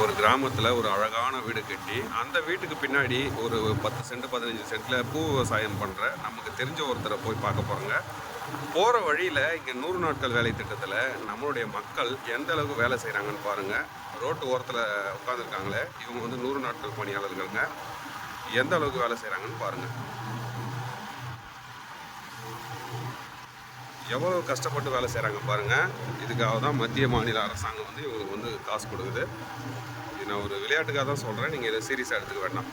ஒரு கிராமத்தில் ஒரு அழகான வீடு கட்டி அந்த வீட்டுக்கு பின்னாடி ஒரு பத்து சென்ட் பதினஞ்சு சென்ட்டில் பூ விவசாயம் பண்ணுற நமக்கு தெரிஞ்ச ஒருத்தரை போய் பார்க்க போகிறோங்க போகிற வழியில் இங்கே நூறு நாட்கள் வேலை திட்டத்தில் நம்மளுடைய மக்கள் எந்த அளவுக்கு வேலை செய்கிறாங்கன்னு பாருங்கள் ரோட்டு ஓரத்தில் உட்காந்துருக்காங்களே இவங்க வந்து நூறு நாட்கள் பணியாளர்களுங்க. எந்த அளவுக்கு வேலை செய்கிறாங்கன்னு பாருங்கள் எவ்வளோ கஷ்டப்பட்டு வேலை செய்கிறாங்க பாருங்கள் இதுக்காக தான் மத்திய மாநில அரசாங்கம் வந்து இவங்களுக்கு வந்து காசு கொடுக்குது. இது நான் ஒரு விளையாட்டுக்காக தான் சொல்கிறேன் நீங்கள் இதை சீரியஸாக எடுத்துக்க வேண்டாம்.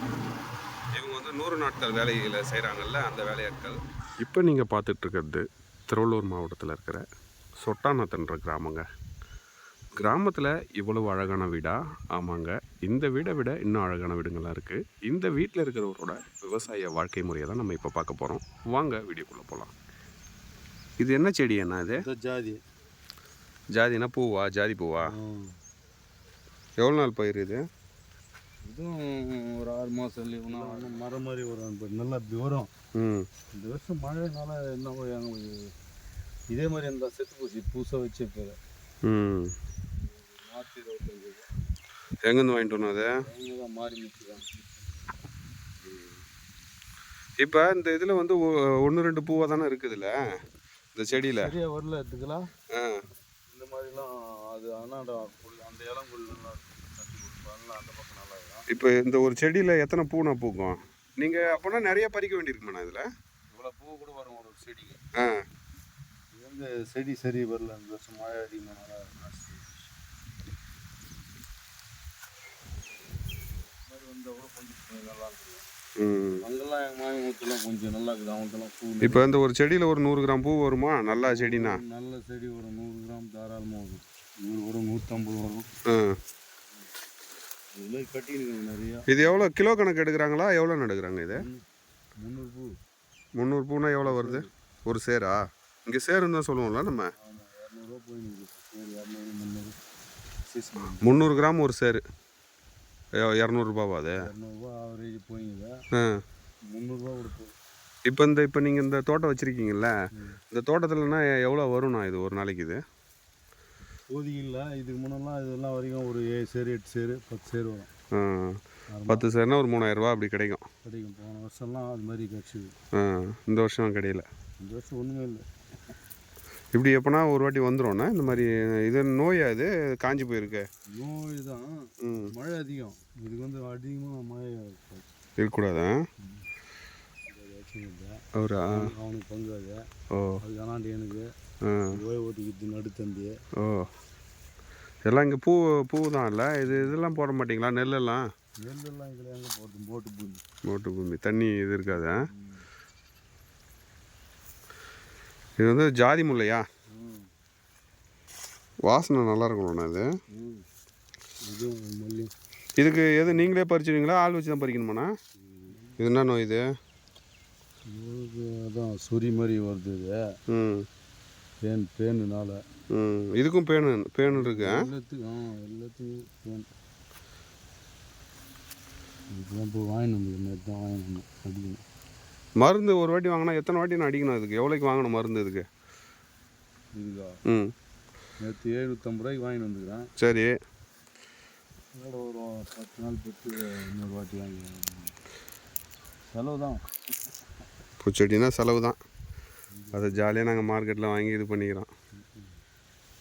இவங்க வந்து நூறு நாட்கள் வேலையில் செய்கிறாங்கல்ல அந்த வேலையாட்கள். இப்போ நீங்கள் பார்த்துட்ருக்கிறது திருவள்ளூர் மாவட்டத்தில் இருக்கிற சொட்டானத்தன்ற கிராமங்க. கிராமத்தில் இவ்வளவு அழகான வீடா? ஆமாங்க. இந்த வீடை விட இன்னும் அழகான வீடுங்கள்லாம் இருக்குது இந்த வீட்டில் இருக்கிறவரோட விவசாய வாழ்க்கை முறையை தான் நம்ம இப்போ பார்க்க போகிறோம் வாங்க வீடியோக்குள்ளே போகலாம் இது என்ன செடி என்ன இது இந்த ஜாதி. ஜாதினா பூவா? ஜாதி பூவா? எவ்வளோ நாள் பயிர் இது? இதுவும் ஒரு ஆறு மாதம் லீவுனா மரம் மாதிரி வரும். இப்போ நல்லா இப்படி வரும் ம். இந்த வருஷம் மழைனால என்ன இதே மாதிரி இருந்தால் செத்து போச்சு. புதுசாக வச்சு இப்போ. ம். நாற்று இருபத்தஞ்சு. எங்கேருந்து வாங்கிட்டு வரணும் அது? மாறி மிச்சுதான் இப்போ இந்த இதில் வந்து ஒன்று ரெண்டு பூவாக தானே இருக்குதுல்ல? இந்த செடியில்? சரியா வரல எடுத்துக்கலாம் இந்த மாதிரிலாம் அது புல் அந்த இளம் அந்த பக்கம் நல்லா இருக்கும் இப்போ இந்த ஒரு செடியில் எத்தனை பூனா பூக்கும்? நீங்கள் அப்போனா நிறைய பறிக்க வேண்டியிருக்குமாண்ணா இதில்? இவ்வளோ பூ கூட வரும் ஒரு செடிக்கு. ஆ. இது வந்து செடி சரி வரல இந்த வருஷம் மழை அதிகமாக நாஸ்தி அங்கெல்லாம் எங்கள் மாமி கொஞ்சம் நல்லா இருக்குது. பூ இப்போ இந்த ஒரு செடியில் ஒரு நூறு கிராம் பூ வருமா? நல்லா செடினா? நல்ல செடி ஒரு நூறு கிராம் தாராளமாக வரும். நூறு வரும் நூற்றம்பது வரும். ஆ. இது மாதிரி கட்டியிருக்காங்க நிறையா. இது எவ்வளோ? கிலோ கணக்கு எடுக்கிறாங்களா? எவ்வளோ எடுக்கிறாங்க இது? முந்நூறு பூ. முந்நூறு பூனா எவ்வளோ வருது? ஒரு சேரா? இங்கே சேருன்னு தான் சொல்லுவோம்ல நம்ம. முந்நூறு கிராம் ஒரு சேரு. இரநூறுபாவா அது? இரநூறுவா ஆவரேஜ் போயிங்குது ஆ. முந்நூறுரூவா கொடுப்போம். இப்போ இந்த இப்போ நீங்கள் இந்த தோட்டம் வச்சுருக்கீங்கல்ல இந்த தோட்டத்துலனா எவ்வளோ வரும்ண்ணா இது ஒரு நாளைக்கு இது? இல்லை இதுக்கு முன்னெல்லாம் இதெல்லாம் வரைக்கும் ஒரு ஏழு சேரு எட்டு சேரு பத்து சேரு வரும். பத்து சேர்னா ஒரு மூணாயிரரூபா அப்படி கிடைக்கும். கிடைக்கும். போன வருஷம்லாம் அது மாதிரி கிடச்சிது. ஆ, இந்த வருஷம் கிடையில. இந்த வருஷம் ஒன்றுமே இல்லை. இப்படி எப்போனா ஒரு வாட்டி வந்துடும்ண்ணா இந்த மாதிரி இது நோயா இது? காஞ்சி போயிருக்கு. நோய் தான் மழை அதிகம். இதுக்கு வந்து அதிகமாக மழை. இருக்கக்கூடாதா? அவரா? அவனுக்கு பங்கு அது. ஓ. அது கனாண்டி எனக்கு. ஓய் ஓட்டிக்கிட்டு நடுத்தந்தி. ஓ. எல்லாம் இங்கே பூ பூ தான் இல்லை? இது இதெல்லாம் போட மாட்டீங்களா? நெல்லெல்லாம்? நெல்லெல்லாம் இதில் எங்கே போட்டு போட்டு பூமி. மோட்டு பூமி. தண்ணி இது இருக்காதா? இது வந்து ஜாதி முல்லையா? வாசனை நல்லா இருக்கணும்ண்ணா இது இதுக்கு எது நீங்களே பறிச்சிடுவீங்களா? ஆள் வச்சு தான் பறிக்கணுமாண்ணா? இது என்ன நோய் இது? அதான் சொறி மாதிரி வருது இது. ம். பேன் பேனுனால. ம். இதுக்கும் பேனு பேனு இருக்கு? எல்லாத்துக்கும் எல்லாத்துக்கும் பேன். இதுதான் இப்போ வாங்கிட்டு வந்து நேற்று தான் வந்தோம் அடிக்கணும். மருந்து ஒரு வாட்டி வாங்கினா எத்தனை வாட்டி நான் அடிக்கணும் இதுக்கு? எவ்வளோக்கு வாங்கணும் மருந்து இதுக்கு? இதுக்கா? ம். நேற்று எழுநூற்றம்பது ரூபாய்க்கு வாங்கிட்டு வந்துக்கிறேன். சரி. ஒரு பத்து நாள் பெற்று இன்னொரு வாட்டி வாங்கி செலவு தான் பூச்செடினா செலவு தான் அதை ஜாலியாக நாங்கள் மார்க்கெட்டில் வாங்கி இது பண்ணிக்கிறோம்.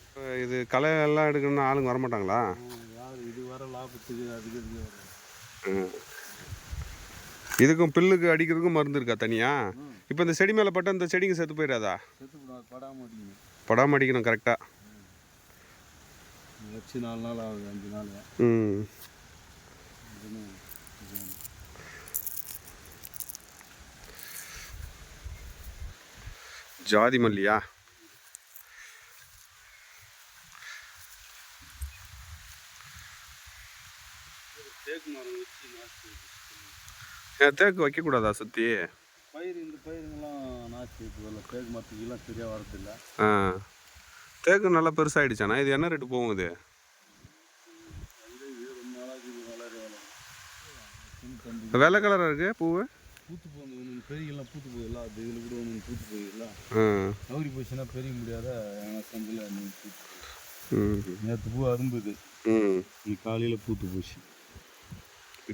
இப்ப இது களை எல்லாம் எடுக்கணும்னா ஆளுங்க வரமாட்டாங்களா? யார்? இது வர லாபத்துக்கு அதுக்கு ம். இதுக்கும் பில்லுக்கு அடிக்கிறதுக்கும் மருந்து இருக்கா தனியாக இப்போ இந்த செடி மேலே பட்டா இந்த செடிங்க செத்து போயிடாதா படாமல் அடிக்கணும். கரெக்டாக வச்சு நாலு நாள் ஆகுது அஞ்சு நாள். ம். ஜாதி மல்லியா? தேக்கு மரம் வச்சு தேக்கு வைக்கக்கூடாதா சுற்றி பயிர் இந்த பயிருங்கெல்லாம் நாச்சு இப்போ தேக்கு மரத்துக்கெல்லாம் சரியாக வரதில்லை. ஆ. தேக்கு நல்லா பெருசாகிடுச்சாண்ணா இது என்ன ரேட்டு போகும் இது? வெள்ளை கலராக இருக்குது பூவு? பூத்து போகுது ஒன்று பெரியெல்லாம் பூத்து போகுதுல்ல அது இதில் கூட ஒன்று பூத்து ஆ. நவரி போச்சுன்னா பெரிய முடியாத ஏன்னா சந்தில் நேற்று பூ அரும்புது ம். இன்னைக்கு காலையில் பூத்து போச்சு.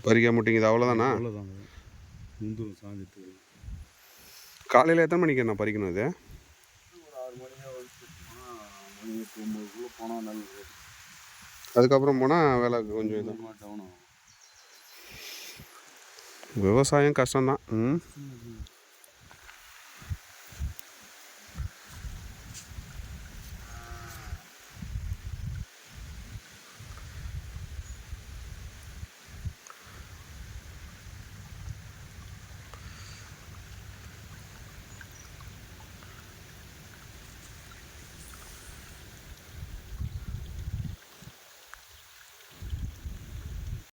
பறிக்க மாட்டேங்குது அவ்வளோதானா அவ்வளோதாங்க முந்துரும் சாஞ்சத்துக்கு காலையில் எத்தனை மணிக்கு நான் பறிக்கணும் இது ஒரு ஆறு மணியாக வந்து மணி எட்டு ஒம்பதுக்குள்ளே போனால் நல்லது. அதுக்கப்புறம் போனால் வேலை கொஞ்சம் இது டவுன் ஆகும். விவசாயம் கஷ்டம்தான். ம்?